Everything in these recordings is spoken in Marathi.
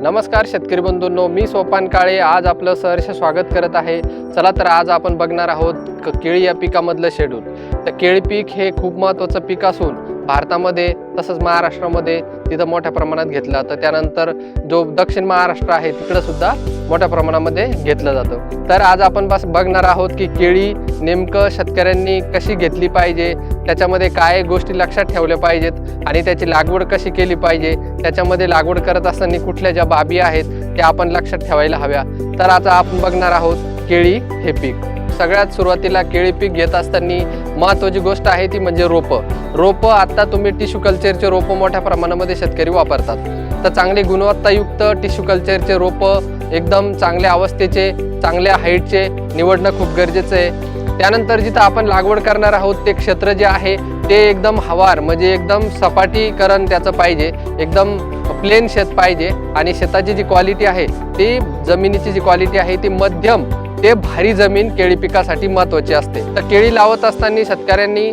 नमस्कार शेतकरी बंधूंनो मी सोपान काळे. आज आपलं सहर्ष स्वागत करत आहे. चला तर आज आपण बघणार आहोत क- केळी या पिकामधलं शेड्यूल. तर केळी पीक हे खूप महत्त्वाचं पीक असून भारतामध्ये तसंच महाराष्ट्रामध्ये तिथं मोठ्या प्रमाणात घेतलं. तर त्यानंतर जो दक्षिण महाराष्ट्र आहे तिकडं सुद्धा मोठ्या प्रमाणामध्ये घेतलं जातं. तर आज आपण बस बघणार आहोत की केळी नेमकं शेतकऱ्यांनी कशी घेतली पाहिजे त्याच्यामध्ये काय गोष्टी लक्षात ठेवल्या पाहिजेत आणि त्याची लागवड कशी केली पाहिजे त्याच्यामध्ये लागवड करत असताना कुठल्या ज्या बाबी आहेत त्या आपण लक्षात ठेवायला हव्या. तर आता आपण बघणार आहोत केळी हे पीक. सगळ्यात सुरुवातीला केळी पीक घेत असताना महत्त्वाची गोष्ट आहे ती म्हणजे रोपं. रोपं आत्ता तुम्ही टिश्यू कल्चरचे रोपं मोठ्या प्रमाणामध्ये शेतकरी वापरतात. तर चांगले गुणवत्तायुक्त टिश्यू कल्चरचे रोपं एकदम चांगल्या अवस्थेचे चांगल्या हाईटचे निवडणं खूप गरजेचं आहे. त्यानंतर जिथं आपण लागवड करणार आहोत ते क्षेत्र जे आहे ते एकदम हवार म्हणजे एकदम सपाटीकरण त्याचं पाहिजे एकदम प्लेन शेत पाहिजे. आणि शेताची जी क्वालिटी आहे ती जमिनीची जी क्वालिटी आहे ती मध्यम ते भारी जमीन केळी पिकासाठी महत्त्वाची असते. तर केळी लावत असताना शेतकऱ्यांनी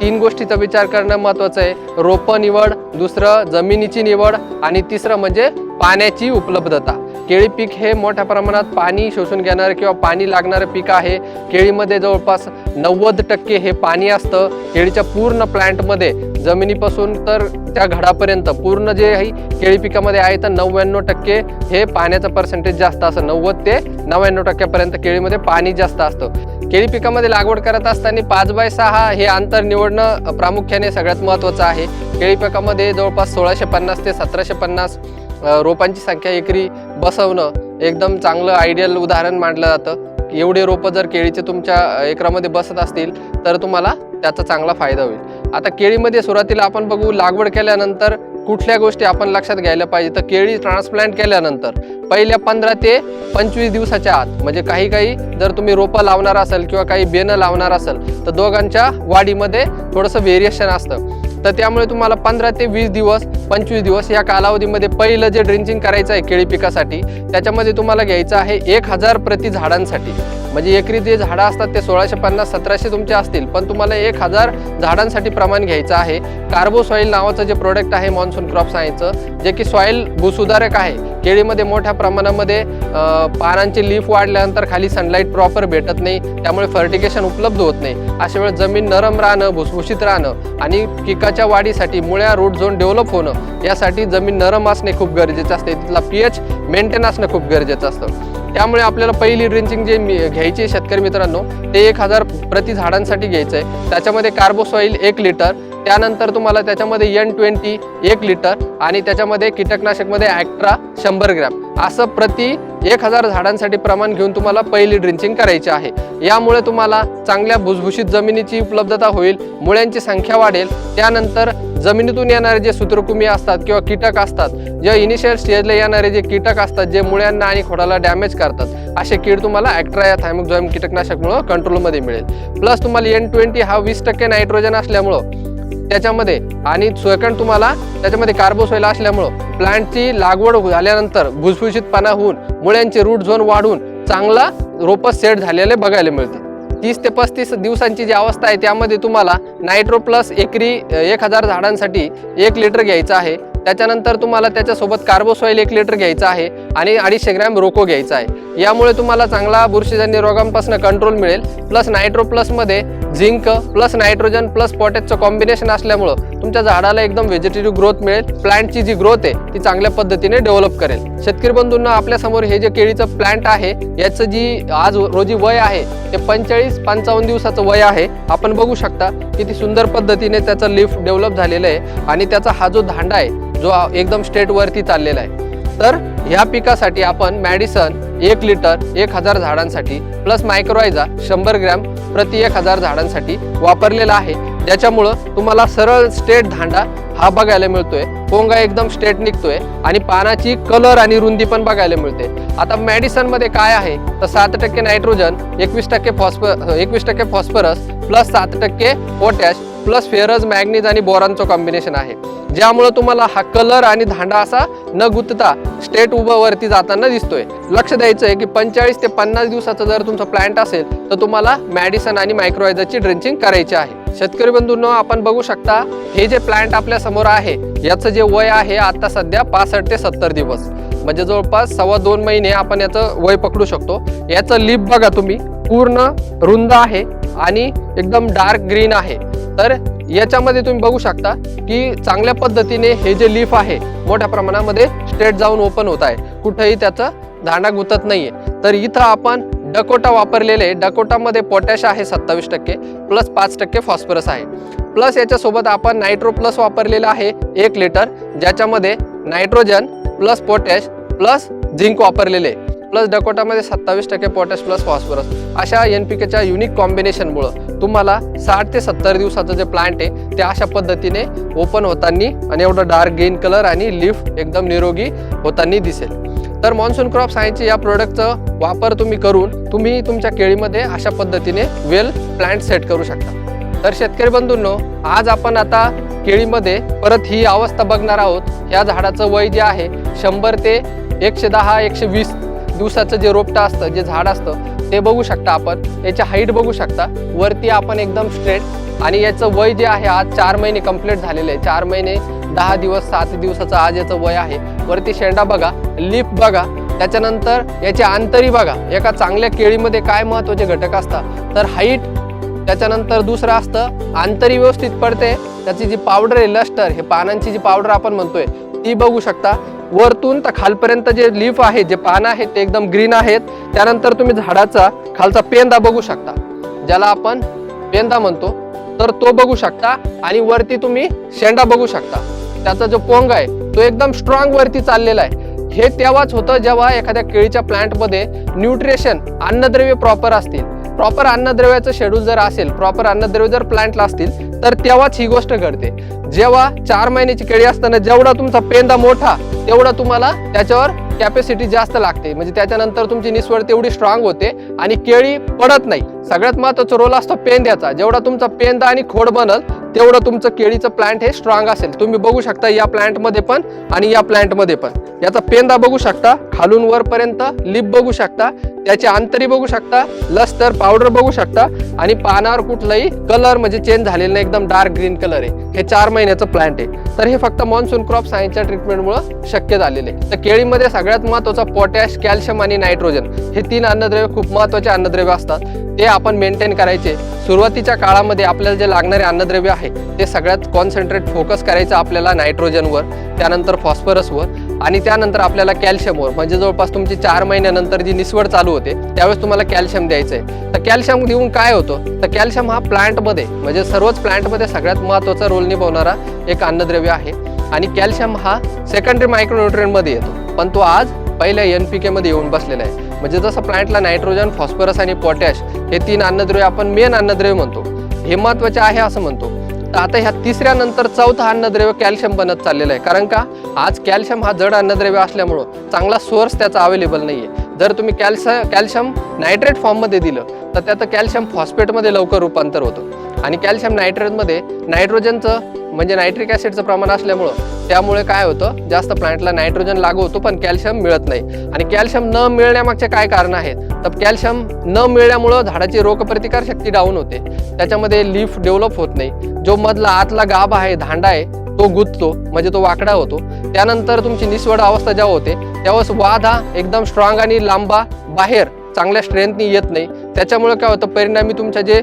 तीन गोष्टीचा विचार करणं महत्त्वाचं आहे. रोपं निवड दुसरं जमिनीची निवड आणि तिसरं म्हणजे पाण्याची उपलब्धता. केळी पीक हे मोठ्या प्रमाणात पाणी शोषून घेणारं किंवा पाणी लागणारं पीक आहे. केळीमध्ये जवळपास नव्वद टक्के हे पाणी असतं. केळीच्या पूर्ण प्लांटमध्ये जमिनीपासून तर त्या घडापर्यंत पूर्ण जे आहे केळी पिकामध्ये आहे तर नव्याण्णव टक्के हे पाण्याचं पर्सेंटेज जास्त असतं. नव्वद ते नव्याण्णव टक्क्यापर्यंत केळीमध्ये पाणी जास्त असतं. केळी पिकामध्ये लागवड करत असताना पाच बाय सहा हे अंतर निवडणं प्रामुख्याने सगळ्यात महत्त्वाचं आहे. केळी पिकामध्ये जवळपास सोळाशे पन्नास ते सतराशे पन्नास रोपांची संख्या एकरी बसवणं एकदम चांगलं आयडियल उदाहरण मानलं जातं. एवढे रोपं जर केळीचे तुमच्या एकरामध्ये बसत असतील तर तुम्हाला त्याचा चांगला फायदा होईल. आता केळीमध्ये सुरुवातीला आपण बघू लागवड केल्यानंतर कुठल्या गोष्टी आपण लक्षात घ्यायला पाहिजे? तर केळी ट्रान्सप्लांट केल्यानंतर पहिल्या पंधरा ते पंचवीस दिवसाच्या आत म्हणजे काही काही जर तुम्ही रोपं लावणार असाल किंवा काही बेनं लावणार असेल तर दोघांच्या वाढीमध्ये थोडंसं व्हेरिएशन असतं. तर त्यामुळे तुम्हाला पंधरा ते वीस दिवस पंचवीस दिवस या कालावधीमध्ये पहिलं जे ड्रिंचिंग करायचं आहे केळी पिकासाठी त्याच्यामध्ये तुम्हाला घ्यायचं आहे एक हजार प्रति झाडांसाठी. म्हणजे एकरी जे झाडं असतात ते सोळाशे पन्नास सतराशे तुमचे असतील पण तुम्हाला एक हजार झाडांसाठी प्रमाण घ्यायचं आहे. कार्बो सॉईल नावाचं जे प्रोडक्ट आहे मॉन्सून क्रॉप सायन्सचं जे की सॉईल भूसुधारक आहे. केळीमध्ये मोठ्या प्रमाणामध्ये पानांची लीफ वाढल्यानंतर खाली सनलाईट प्रॉपर भेटत नाही त्यामुळे फर्टिगेशन उपलब्ध होत नाही. अशा वेळेस जमीन नरम राहणं भुसभुशीत राहणं आणि पिकाच्या वाढीसाठी मुळ्या रूट झोन डेव्हलप होणं यासाठी जमीन नरम असणे खूप गरजेचं असते. तिथला पी एच मेंटेन असणं खूप गरजेचं असतं. त्यामुळे आपल्याला पहिली ड्रिंचिंग जे मी घ्यायची आहे शेतकरी मित्रांनो ते एक हजार प्रति झाडांसाठी घ्यायचं आहे. त्याच्यामध्ये कार्बोसॉईल एक लिटर त्यानंतर तुम्हाला त्याच्यामध्ये एन ट्वेंटी एक लिटर आणि त्याच्यामध्ये कीटकनाशकमध्ये ॲक्ट्रा शंभर ग्रॅम. असं प्रति एक हजार झाडांसाठी प्रमाण घेऊन तुम्हाला पहिली ड्रिंचिंग करायची आहे. यामुळे तुम्हाला चांगल्या भुसभुशीत जमिनीची उपलब्धता होईल मुळ्यांची संख्या वाढेल. त्यानंतर जमिनीतून येणारे जे सूत्रकुमी असतात किंवा कीटक असतात जे इनिशियल स्टेजला येणारे जे कीटक असतात जे मुळ्यांना आणि खोडाला डॅमेज करतात असे कीड तुम्हाला ॲक्ट्रा या थायमोक्झॉम कीटकनाशकमुळं कंट्रोलमध्ये मिळेल. प्लस तुम्हाला एन ट्वेंटी हा वीस टक्के नायट्रोजन असल्यामुळं त्याच्यामध्ये आणि सेकंड तुम्हाला त्याच्यामध्ये कार्बोसोईल असल्यामुळं प्लांटची लागवड झाल्यानंतर भुसभुशीतपणा होऊन मुळ्यांचे रूट झोन वाढून चांगला रोपं सेट झालेले बघायला मिळते. तीस ते पस्तीस दिवसांची जी अवस्था आहे त्यामध्ये तुम्हाला नायट्रो प्लस एकरी एक हजार झाडांसाठी एक लिटर घ्यायचं आहे. त्याच्यानंतर तुम्हाला त्याच्यासोबत कार्बोसॉईल एक लिटर घ्यायचं आहे आणि अडीचशे ग्रॅम रोको घ्यायचा आहे. यामुळे तुम्हाला चांगला बुरशीजन्य रोगांपासून कंट्रोल मिळेल. प्लस नायट्रो प्लसमध्ये झिंक प्लस नायट्रोजन प्लस पोटॅशचं कॉम्बिनेशन असल्यामुळं तुमच्या झाडाला एकदम व्हेजिटेटिव्ह ग्रोथ मिळेल. प्लांटची जी ग्रोथ आहे ती चांगल्या पद्धतीने डेव्हलप करेल. शेतकरी बंधूंना आपल्यासमोर हे जे केळीचं प्लांट आहे याचं जी आज रोजी वय आहे ते पंचेचाळीस पंचावन्न दिवसाचं वय आहे. आपण बघू शकता किती सुंदर पद्धतीने त्याचं लिफ्ट डेव्हलप झालेलं आहे आणि त्याचा हा जो धांडा आहे जो एकदम स्टेटवरती चाललेला आहे. तर ह्या पिकासाठी आपण मॅडिसन एक लिटर एक हजार झाडांसाठी प्लस मायक्रोआयझा शंभर ग्रॅम प्रति एक हजार झाडांसाठी वापरलेला आहे. ज्याच्यामुळं तुम्हाला सरळ स्टेट धांडा हा बघायला मिळतोय. पोंगा एकदम स्टेट निघतोय आणि पानाची कलर आणि रुंदी पण बघायला मिळते. आता मेडिसनमध्ये काय आहे? तर सात टक्के नायट्रोजन एकवीस टक्के फॉस्फर एकवीस टक्के फॉस्फरस प्लस सात टक्के पोटॅश प्लस फेरस मॅग्नीज आणि बोरांचं कॉम्बिनेशन आहे. ज्यामुळं तुम्हाला हा कलर आणि धांडा असा न गुंतता स्टेट उभं वरती जाताना दिसतोय. लक्ष द्यायचं आहे की पंचेचाळीस ते पन्नास दिवसाचा जर तुमचा प्लांट असेल तर तुम्हाला मॅडिसन आणि मायक्रोवायझरची ड्रेंचिंग करायची आहे. शेतकरी बंधूंनो आपण बघू शकता हे जे प्लांट आपल्यासमोर आहे याचं जे वय आहे आता सध्या पासष्ट ते सत्तर दिवस. म्हणजे जवळपास सव्वा दोन महिने आपण याचं वय पकडू शकतो. याचं लिप बघा तुम्ही. पूर्ण रुंद आहे. आणि एकदम डार्क ग्रीन आहे. तर याच्यामध्ये तुम्ही बघू शकता की चांगल्या पद्धतीने हे जे लीफ आहे मोठ्या प्रमाणामध्ये स्ट्रेट जाऊन ओपन होत आहे. कुठेही त्याचं दांडा गुतत नाहीये. तर इथं आपण डकोटा वापरलेले डकोटामध्ये पोटॅश आहे सत्तावीस टक्के प्लस पाच टक्के फॉस्फरस आहे. प्लस याच्यासोबत आपण नायट्रो प्लस वापरलेला आहे एक लिटर ज्याच्यामध्ये nitrogen plus potash plus zinc वापरलेले. प्लस डकोटामध्ये सत्तावीस टक्के पोटॅश प्लस फॉस्फरस अशा एन पी केच्या युनिक कॉम्बिनेशनमुळं तुम्हाला साठ ते सत्तर दिवसाचं जे प्लांट आहे ते अशा पद्धतीने ओपन होतानी आणि एवढं डार्क ग्रीन कलर आणि लीफ एकदम निरोगी होतानी दिसेल. तर मॉन्सून क्रॉप सायन्सचे या प्रोडक्टचं वापर तुम्ही करून तुम्ही तुमच्या केळीमध्ये अशा पद्धतीने वेल प्लांट सेट करू शकता. तर शेतकरी बंधूंनो आज आपण आता केळीमध्ये परत ही अवस्था बघणार आहोत. या झाडाचं वय जे आहे शंभर ते एकशे दहा एकशे वीस दिवसाचं जे रोपटं असतं जे झाड असतं ते बघू शकता आपण. याची हाईट बघू शकता. वरती आपण एकदम स्ट्रेट आणि याचं वय जे आहे आज चार महिने कंप्लीट झालेले आहे. चार महिने दहा दिवस सात दिवसाचं आज याचं वय आहे. वरती शेंडा बघा लिप बघा त्याच्यानंतर याची आंतरी बघा. एका चांगल्या केळीमध्ये काय महत्त्वाचे घटक असतात? तर हाईट त्याच्यानंतर दुसरं असतं आंतरी व्यवस्थित पडते. त्याची जी पावडर आहे लस्टर हे पानांची जी पावडर आपण म्हणतोय ती बघू शकता. वरतून तर खालपर्यंत जे लीफ आहे जे पानं आहेत ते एकदम ग्रीन आहेत. त्यानंतर तुम्ही झाडाचा खालचा पेंदा बघू शकता. ज्याला आपण पेंदा म्हणतो तर तो बघू शकता आणि वरती तुम्ही शेंडा बघू शकता. त्याचा जो पोंग आहे तो एकदम स्ट्रॉंग वरती चाललेला आहे. हे तेव्हाच होतं जेव्हा एखाद्या केळीच्या प्लांटमध्ये न्यूट्रिशन अन्नद्रव्य प्रॉपर असतील. प्रॉपर अन्नद्रव्याचं शेड्यूल जर असेल प्रॉपर अन्नद्रव्य जर प्लांटला असतील तर तेव्हाच ही गोष्ट घडते. जेव्हा चार महिन्याची केळी असताना जेवढा तुमचा पेंदा मोठा तेवढा तुम्हाला त्याच्यावर कॅपॅसिटी जास्त लागते. म्हणजे त्याच्यानंतर तुमची निस्वळ तेवढी स्ट्रॉंग होते आणि केळी पडत नाही. सगळ्यात महत्त्वाचा रोल असतो पेंद्याचा. जेवढा तुमचा पेंदा आणि खोड बनल तेवढं तुमचं केळीचं प्लांट हे स्ट्रॉंग असेल. तुम्ही बघू शकता या प्लांटमध्ये पण आणि या प्लांटमध्ये पण. याचा पेंदा बघू शकता खालून वरपर्यंत लिप बघू शकता त्याची अंतरी बघू शकता लस्टर पावडर बघू शकता आणि पानावर कुठलाही कलर म्हणजे चेंज झालेला नाही एकदम डार्क ग्रीन कलर आहे. हे चार महिन्याचं प्लांट आहे. तर हे फक्त मॉन्सून क्रॉप सायन्सच्या ट्रीटमेंटमुळे शक्य झालेले तर केळीमध्ये सगळ्यात महत्त्वाचा पोटॅश कॅल्शियम आणि नायट्रोजन हे तीन अन्नद्रव्य खूप महत्त्वाचे अन्नद्रव्य असतात. ते आपण मेंटेन करायचे. सुरुवातीच्या काळामध्ये आपल्याला जे लागणारे अन्नद्रव्य आहे ते सगळ्यात कॉन्सन्ट्रेट फोकस करायचं आपल्याला नायट्रोजनवर त्यानंतर फॉस्फरसवर आणि त्यानंतर आपल्याला कॅल्शियमवर म्हणजे जवळपास तुमची चार महिन्यानंतर जी निसवड चालू होते त्यावेळेस तुम्हाला कॅल्शियम द्यायचं आहे तर कॅल्शियम देऊन काय होतं? तर कॅल्शियम हा प्लांटमध्ये म्हणजे सर्वच प्लांटमध्ये सगळ्यात महत्त्वाचा रोल निभावणारा एक अन्नद्रव्य आहे. आणि कॅल्शियम हा सेकंडरी मायक्रोन्युट्रियनमध्ये येतो. पण तो आज पहिल्या एन पी केमध्ये येऊन बसलेला आहे. म्हणजे जसं प्लांटला नायट्रोजन फॉस्फरस आणि पोटॅश हे तीन अन्नद्रव्य आपण मेन अन्नद्रव्य म्हणतो. हे महत्त्वाचे आहे असं म्हणतो. तर आता ह्या तिसऱ्या नंतर चौथा अन्नद्रव्य कॅल्शियम बनत चाललेलं आहे. कारण का? आज कॅल्शियम हा जड अन्नद्रव्य असल्यामुळं चांगला सोर्स त्याचा अवेलेबल नाही आहे जर तुम्ही कॅल्श कॅल्शियम नायट्रेट फॉर्ममध्ये दिलं तर त्याचं कॅल्शियम फॉस्फेटमध्ये लवकर रूपांतर होतं. आणि कॅल्शियम नायट्रेटमध्ये नायट्रोजनचं म्हणजे नायट्रिक ॲसिडचं प्रमाण असल्यामुळं त्यामुळे काय होतं जास्त प्लांटला नायट्रोजन लागू होतो पण कॅल्शियम मिळत नाही. आणि कॅल्शियम न मिळण्यामागचे काय कारण आहेत? तर कॅल्शियम न मिळण्यामुळं झाडाची रोगप्रतिकार शक्ती डाऊन होते. त्याच्यामध्ये लीफ डेव्हलप होत नाही. जो मधला आतला गाभ आहे धांडा आहे तो गुंततो म्हणजे तो वाकडा होतो. त्यानंतर तुमची निसवड अवस्था जेव्हा होते त्यावेळेस वाद हा एकदम स्ट्रॉंग आणि लांबा बाहेर चांगल्या स्ट्रेंथनी येत नाही. त्याच्यामुळे काय होतं परिणामी तुमच्या जे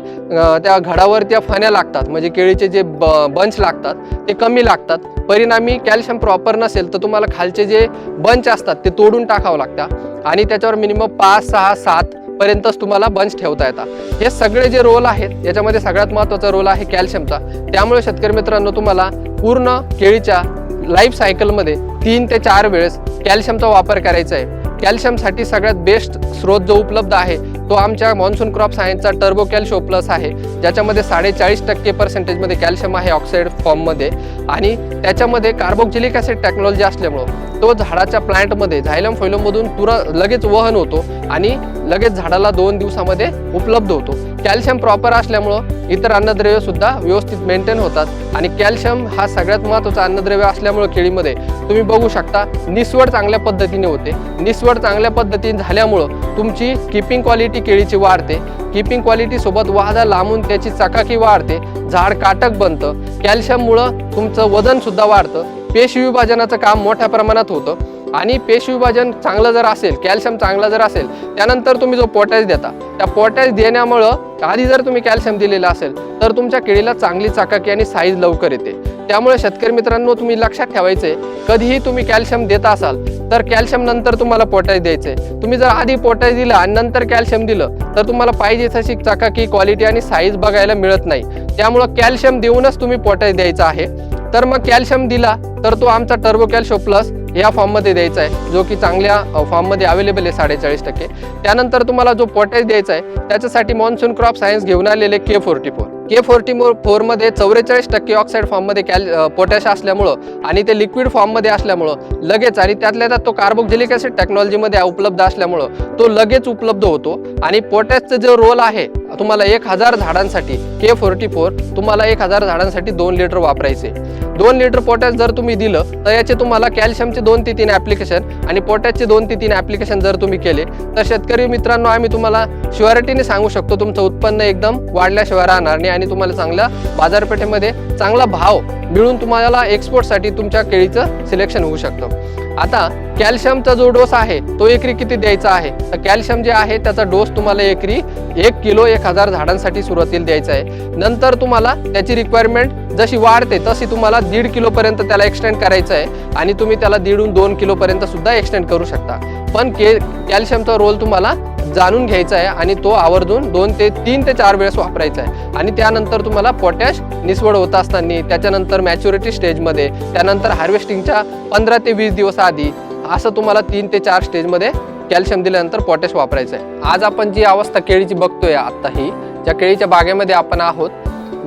त्या घडावर त्या फण्या लागतात. म्हणजे केळीचे जे ब बंच लागतात ते कमी लागतात. परिणामी कॅल्शियम प्रॉपर नसेल तर तुम्हाला खालचे जे बंच असतात ते तोडून टाकावं लागतात आणि त्याच्यावर मिनिमम पाच सहा सात पर्यंतच तुम्हाला बंच ठेवता येतात. हे सगळे जे रोल आहेत याच्यामध्ये सगळ्यात महत्त्वाचा रोल आहे कॅल्शियमचा. त्यामुळे शेतकरी मित्रांनो तुम्हाला पूर्ण केळीच्या लाईफ सायकलमध्ये तीन ते चार वेळेस कॅल्शियमचा वापर करायचा आहे. कॅल्शियमसाठी सगळ्यात बेस्ट स्रोत जो उपलब्ध आहे तो आमच्या मॉन्सून क्रॉप सायन्सचा टर्बो कॅल्शिओ प्लस आहे. ज्याच्यामध्ये साडेचाळीस टक्के पर्सेंटेजमध्ये कॅल्शियम आहे ऑक्साईड फॉर्ममध्ये आणि त्याच्यामध्ये कार्बोक्झिलिक ॲसिड टेक्नॉलॉजी असल्यामुळं तो झाडाच्या प्लांटमध्ये झायलम फोइलममधून तुरा लगेच वहन होतो आणि लगेच झाडाला दोन दिवसामध्ये उपलब्ध होतो. कॅल्शियम प्रॉपर असल्यामुळं इतर अन्नद्रव्य सुद्धा व्यवस्थित मेंटेन होतात. आणि कॅल्शियम हा सगळ्यात महत्त्वाचा अन्नद्रव्य असल्यामुळं केळीमध्ये तुम्ही बघू शकता निसवड चांगल्या पद्धतीने होते. निसवड चांगल्या पद्धतीने झाल्यामुळं तुमची किपिंग क्वालिटी केळीची वाढते. किपिंग क्वालिटीसोबत वाहदा वादा लांबून त्याची चकाकी वाढते. झाड काटक बनतं. कॅल्शियममुळं तुमचं वजनसुद्धा वाढतं. पेशी विभाजनाचं काम मोठ्या प्रमाणात होतं. आणि पेशी विभाजन चांगलं जर असेल कॅल्शियम चांगलं जर असेल त्यानंतर तुम्ही जो पोटॅश देता त्या पोटॅश देण्यामुळं आधी जर तुम्ही कॅल्शियम दिलेलं असेल तर तुमच्या केळीला चांगली चाकाकी आणि साईज लवकर येते. त्यामुळे शेतकरी मित्रांनो तुम्ही लक्षात ठेवायचे कधीही तुम्ही कॅल्शियम देत असाल तर कॅल्शियम नंतर तुम्हाला पोटॅश द्यायचे तुम्ही जर आधी पोटॅश दिलं आणि नंतर कॅल्शियम दिलं तर तुम्हाला पाहिजे तशी चाकाकी क्वालिटी आणि साईज बघायला मिळत नाही. त्यामुळं कॅल्शियम देऊनच तुम्ही पोटॅश द्यायचा आहे. तर मग कॅल्शियम दिला तर तो आमचा टर्बो कॅल्शियो प्लस या फॉर्ममध्ये द्यायचा आहे. जो की चांगल्या फॉर्ममध्ये अवेलेबल आहे साडेचाळीस टक्के. त्यानंतर तुम्हाला जो पोटॅश द्यायचा आहे त्याच्यासाठी मॉन्सून क्रॉप सायन्स घेऊन आलेले K forty four K forty फोरमध्ये चौवेचाळीस टक्के ऑक्साईड फॉर्ममध्ये कॅल पोटॅश असल्यामुळं आणि ते लिक्विड फॉर्ममध्ये असल्यामुळं लगेच आणि त्यातल्या त्यात तो कार्बोक्झिलिक ॲसिड टेक्नॉलॉजीमध्ये उपलब्ध असल्यामुळं तो लगेच उपलब्ध होतो. आणि पोटॅशचा जो रोल आहे तुम्हाला एक हजार झाडांसाठी के फोर्टी फोर तुम्हाला एक हजार झाडांसाठी दोन लिटर वापरायचे. दोन लिटर पोटॅश जर तुम्ही दिलं तर याचे तुम्हाला कॅल्शियमचे दोन ते तीन ॲप्लिकेशन आणि पोटॅशचे दोन ते तीन ॲप्लिकेशन जर तुम्ही केले तर शेतकरी मित्रांनो आम्ही तुम्हाला शुअरिटीने सांगू शकतो तुमचं उत्पन्न एकदम वाढल्याशिवाय राहणार नाही. आणि तुम्हाला चांगल्या बाजारपेठेमध्ये चांगला भाव मिळून तुम्हाला एक्सपोर्टसाठी तुमच्या केळीचं सिलेक्शन होऊ शकतं. आता कॅल्शियमचा जो डोस आहे तो एकरी किती द्यायचा आहे? तर कॅल्शियम जे आहे त्याचा डोस तुम्हाला एकरी एक किलो एक हजार झाडांसाठी सुरुवातीला द्यायचा आहे. नंतर तुम्हाला त्याची रिक्वायरमेंट जशी वाढते तशी तुम्हाला दीड किलोपर्यंत त्याला एक्सटेंड करायचं आहे आणि तुम्ही त्याला दीडून दोन किलोपर्यंत सुद्धा एक्सटेंड करू शकता. पण के कॅल्शियमचा रोल तुम्हाला जाणून घ्यायचा आहे आणि तो आवर्जून दोन ते तीन ते चार वेळेस वापरायचा आहे. आणि त्यानंतर तुम्हाला पोटॅश निसवड होत असताना त्याच्यानंतर मॅच्युरिटी स्टेजमध्ये त्यानंतर हार्वेस्टिंगच्या पंधरा ते वीस दिवस आधी असं तुम्हाला तीन ते चार स्टेजमध्ये कॅल्शियम दिल्यानंतर पोटॅश वापरायचं आहे. आज आपण जी अवस्था केळीची बघतोय आत्ता ही ज्या केळीच्या बागेमध्ये आपण आहोत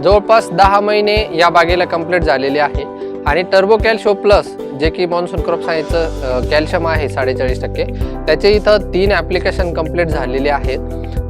जवळपास दहा महिने या बागेला कंप्लीट झालेले आहे. आणि टर्बो कॅल्शो प्लस जे की मॉन्सून क्रॉप सायन्सचं कॅल्शियम आहे साडेचाळीस टक्के. त्याचे इथं तीन ॲप्लिकेशन कंप्लीट झालेले आहेत.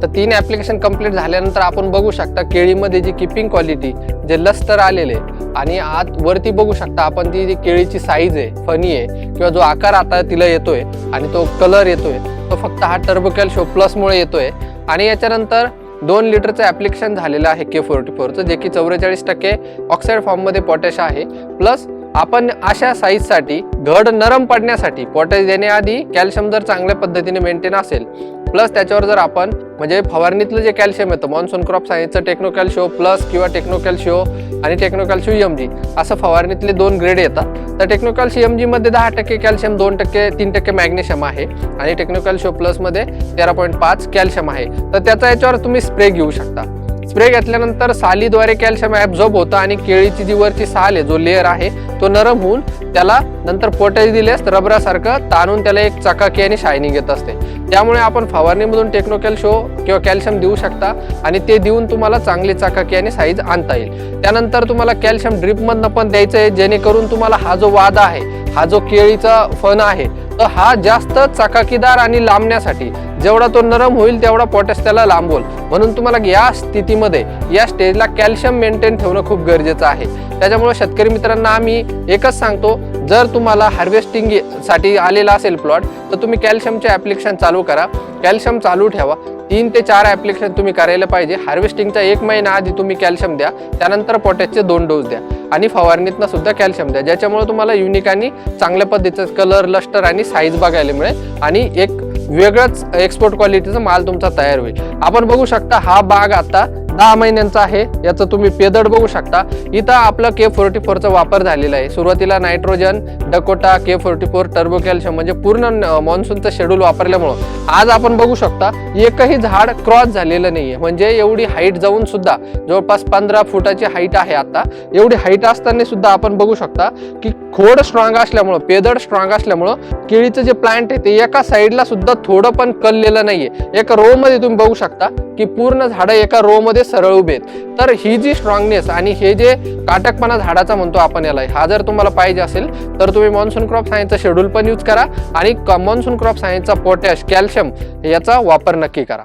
तर तीन ॲप्लिकेशन कंप्लीट झाल्यानंतर आपण बघू शकता केळीमध्ये जी किपिंग क्वालिटी जे लस्टर आलेले आणि आत वरती बघू शकता आपण ती जी केळीची साईज आहे फनी आहे किंवा जो आकार आता तिला येतोय आणि तो कलर येतोय तो फक्त हा टर्बोकॅल शो प्लसमुळे येतोय. आणि याच्यानंतर दोन लिटरचं ॲप्लिकेशन झालेलं आहे के फोर्टी फोरचं जे की चौवेचाळीस टक्के ऑक्साईड फॉर्ममध्ये पोटॅश आहे प्लस आपण अशा साईजसाठी घड नरम पडण्यासाठी पोटॅश देण्याआधी कॅल्शियम जर चांगल्या पद्धतीने मेंटेन असेल प्लस त्याच्यावर जर आपण म्हणजे फवारणीतलं जे कॅल्शियम येतं मॉन्सून क्रॉप सायन्सचं टेक्नोकॅल शो प्लस किंवा टेक्नोकॅल शो आणि टेक्नोकॅल शो एम जी असं फवारणीतले दोन ग्रेड येतात. तर टेक्नोकॅल शो एम जीमध्ये दहा टक्के कॅल्शियम दोन टक्के तीन टक्के मॅग्नेशियम आहे. आणि टेक्नोकॅल शो प्लसमध्ये तेरा पॉईंट पाच कॅल्शियम आहे. तर त्याचा याच्यावर तुम्ही स्प्रे घेऊ शकता. स्प्रे घेतल्यानंतर सालीद्वारे कॅल्शियम ॲब्झॉर्ब होतं आणि केळीची जी वरची साल आहे जो लेअर आहे तो नरम होऊन त्याला नंतर पोटॅश दिल्यास रबरासारखं ताणून त्याला एक चकाकी आणि शायनिंग येत असते. त्यामुळे आपण फवारणीमधून टेक्नोकॅल शो किंवा कॅल्शियम देऊ शकता आणि ते देऊन तुम्हाला चांगली चाकाकी आणि साईज आणता येईल. त्यानंतर तुम्हाला कॅल्शियम ड्रिपमधनं पण द्यायचं आहे जेणेकरून तुम्हाला हा जो वादा आहे हा जो केळीचा फण आहे तर हा जास्त चकाकीदार आणि लांबण्यासाठी जेवढा तो नरम होईल तेवढा पोटॅश त्याला लांबवल. म्हणून तुम्हाला या स्थितीमध्ये या स्टेजला कॅल्शियम मेंटेन ठेवणं खूप गरजेचं आहे. त्याच्यामुळे शेतकरी मित्रांना आम्ही एकच सांगतो जर तुम्हाला हार्वेस्टिंगसाठी आलेला असेल प्लॉट तर तुम्ही कॅल्शियमचे ॲप्लिकेशन चालू करा. कॅल्शियम चालू ठेवा. तीन ते चार ॲप्लिकेशन तुम्ही करायला पाहिजे. हार्वेस्टिंगचा एक महिना आधी तुम्ही कॅल्शियम द्या. त्यानंतर पोटॅशचे दोन डोस द्या. आणि फवारणीतनं सुद्धा कॅल्शियम द्या. ज्याच्यामुळे तुम्हाला युनिक आणि चांगल्या पद्धतीचं कलर लस्टर आणि साईज बघायला मिळेल. आणि एक वेगळंच एक्सपोर्ट क्वालिटीचा माल तुमचा तयार होईल. आपण बघू शकता हा बाग आता दहा महिन्यांचा आहे याचं तुम्ही पेदड बघू शकता. इथं आपलं के फोर्टी फोरचा वापर झालेला आहे. सुरुवातीला nitrogen Dakota K forty four turbo calcium म्हणजे पूर्ण मॉन्सूनचं शेड्यूल वापरल्यामुळं. आज आपण बघू शकता एकही झाड क्रॉस झालेलं नाही आहे म्हणजे एवढी हाईट जाऊन सुद्धा जवळपास पंधरा फुटाची हाईट आहे आता. एवढी हाईट असताना सुद्धा आपण बघू शकता की खोड स्ट्रॉंग असल्यामुळं पेदड स्ट्रॉंग असल्यामुळं केळीचं जे प्लांट आहे ते एका साईडला सुद्धा थोडं पण कललेलं नाहीये. एका रो मध्ये तुम्ही बघू शकता की पूर्ण झाडं एका रो मध्ये सरळ उभे आहेत. तर ही जी स्ट्रॉंगनेस आणि हे जे काटकपणा झाडाचा म्हणतो आपण याला हा जर तुम्हाला पाहिजे असेल तर तुम्ही मॉन्सून क्रॉप सायन्सचा शेड्यूल पण यूज करा आणि मॉन्सून क्रॉप सायन्सचा पोटॅश कॅल्शियम याचा वापर नक्की करा.